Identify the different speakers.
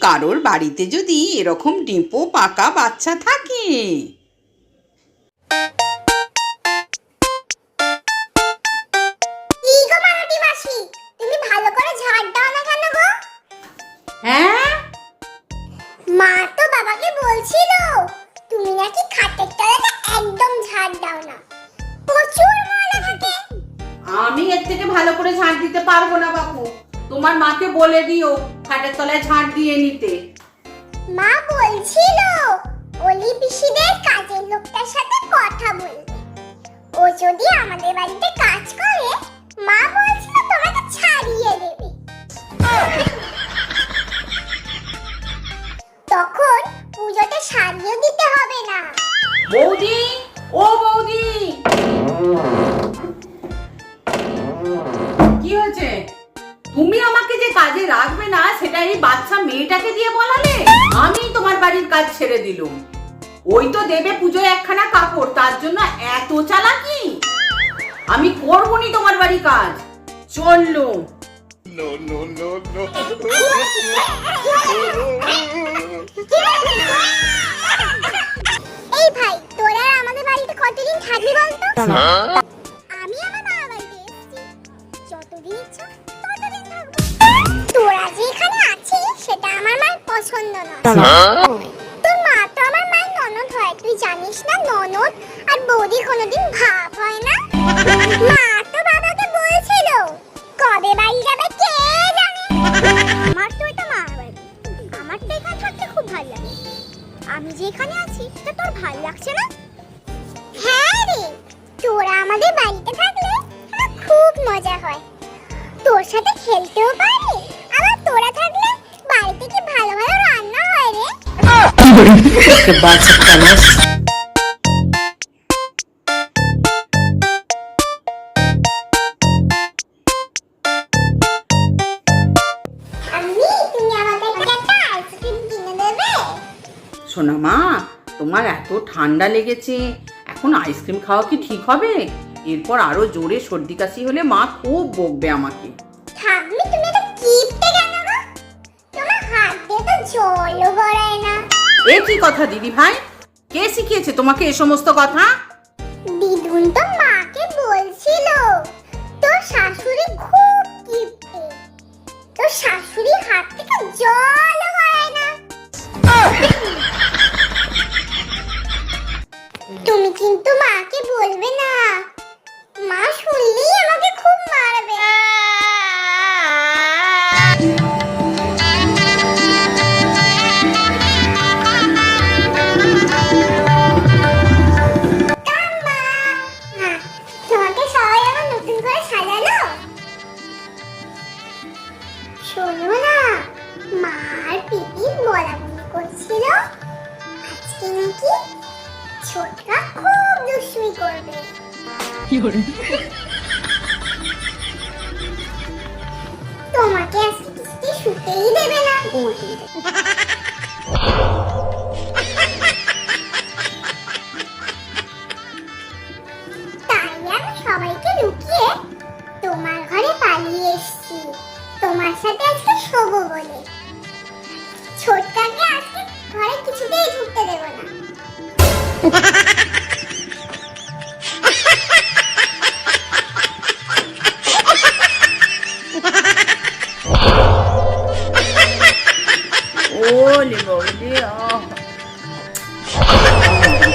Speaker 1: কারোর বাড়িতে যদি এরকম ডিপো পাকা বাচ্চা থাকে। হ্যাঁ?
Speaker 2: মা তো বাবাকে বলছিল তুমি নাকি খাটের তলাটা একদম ঝাড় দাও না। প্রচুর ময়লা থাকে
Speaker 1: আমি এর থেকে ভালো করে ঝাঁট দিতে পারব না বাপু। তোমার মাকে বলে দিও খাটের তলায় ঝাঁট দিয়ে নিতে।
Speaker 2: মা বলছিল অলি পিসিদের কাজের লোকটার সাথে কথা বলবে। ও যদি আমাদের বাড়িতে কাজ করে মা বলছিল তোমাকে ছাড়িয়ে দেবে। তখন পুজোতে সারিয়ে দিতে হবে না।
Speaker 1: বৌদি ও বৌদি! কি হয়েছে? তুমি আমাকে যে কাজে রাখবে না সেটা এই বাচ্চা মেয়েটাকে দিয়ে বলালে? আমি তোমার বাড়ির কাজ ছেড়ে দিলুম। ওই তো দেবে পুজোয় একখানা কাপড় তার জন্য এত চালাকি? আমি করবনি তোমার বাড়ি কাজ। চললুম
Speaker 3: No, no, no, no.
Speaker 2: এই ভাই তোরা আমাদের বাড়িতে কতদিন থাকবি বলতো? আমি আমার মা বাড়িতে এসেছি। যতদিন ইচ্ছা আমার মায়ের পছন্দ নয়? তোর মা তো আমার মায়ের ননদ হয় তুই জানিস না ননদ? আর বৌদি কোনোদিন ভাব হয় না? মা তো বাবাকে বলছিল কবে বাড়ি যাবে কে জানে? আমার তো এটা মা বাড়ি। আমার তো এখানে থাকতে খুব ভালো লাগে। আমি যে এখানে আছি তা তোর ভালো লাগছে না? হ্যাঁ রে তোরা আমাদের বাড়িতে থাকলে খুব মজা হয়। তোর সাথে খেলতেও পারি আবার তোরা থাকলে বাড়িতে কি ভালো ভালো রান্না হয় রে?
Speaker 1: মা তোমার এত ঠান্ডা লেগেছে। এখন আইসক্রিম খাওয়া কি ঠিক হবে? এরপর আরও জোরে সর্দি কাশি হলে মা খুব বকবে আমাকে।
Speaker 2: থাকবি জলও গড়ায় না
Speaker 1: এ কি কথা দিদি ভাই? কে শিখিয়েছে তোমাকে এ সমস্ত কথা?
Speaker 2: দিদুন তো মাকে বলছিল। তোর শাশুড়ি খুব শোনো না মার পিপি বলাবলি করছিল। আজকে নাকি ছোটরা খুব দুষ্টুমি করবে। তোমাকে আজকে কিছুতে শুতেই দেবে না। সাথে আজকে শোবো বলে। ছোটকাকে আজকে ঘরে কিছুতেই ঢুকতে দেব না।
Speaker 1: ওলে বৌদি আহ।